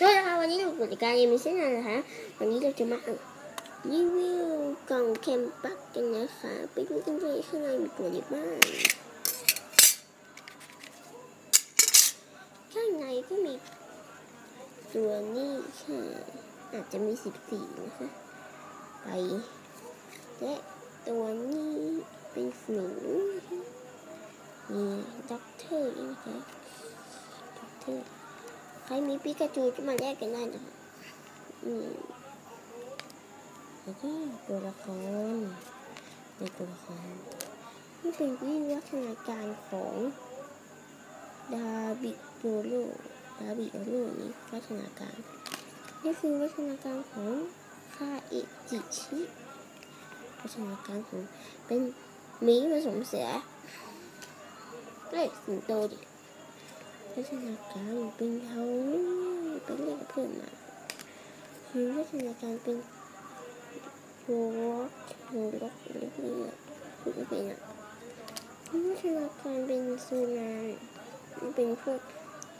ก็นะคะวันนี้เรากิจการยังมีเส้นอะไรนะคะวันนี้เราจะมารีวิวกล่องแคมปักกันนะคะไปดูกันเลยข้างในมีตัวอะไรบ้างข้างในก็มีตัวนี้ค่ะอาจจะมีสิบสี่นะคะไปและตัวนี้เป็นหนูนะคะมีด็อกเตอร์นะคะด็อกเตอร์ ใครมีปิกาจูก็มาแลกกันได้นะคะอืมแล้วก็ตัวละครในตัวละครนี่เป็นวิวัฒนาการของดาบิโยโรดาบิโยโรนี่วัฒนาการนี่คือวัฒนาการของคาเอะจิชิวัฒนาการของเป็นหมีผสมเสือเอ้ยสิงโตดิ พัฒนาการเป็นเขาเป็นเล่นกับเพื่อนมาคือพัฒนาการเป็นโรล็อกโรล็กเรื่อยๆคือไม่เป็นอะพัฒนาการเป็นซูนานมันเป็นพวก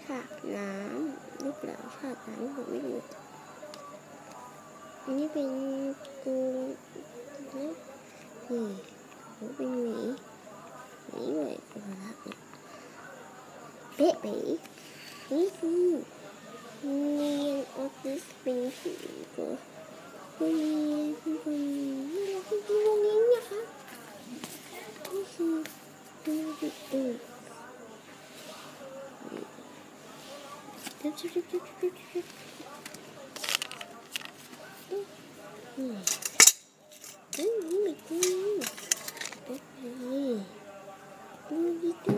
ถาดน้ำลูกเหล่าถาดน้ำผมไม่รู้อันนี้เป็นกูนะนี่เขาเป็นหมีหมีเลยกูรักเนี่ย เป๊ะไปนี่คือเนียนออฟฟิศเป็นสีก็คุณเนียนคุณคนน่ารักคุณวงนี้นะคะนี่คือคุณดิตูจุ๊บจุ๊บจุ๊บจุ๊บจุ๊บจุ๊บนี่นี่นี่มีกูเป๊ะไปดูดิตู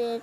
เอ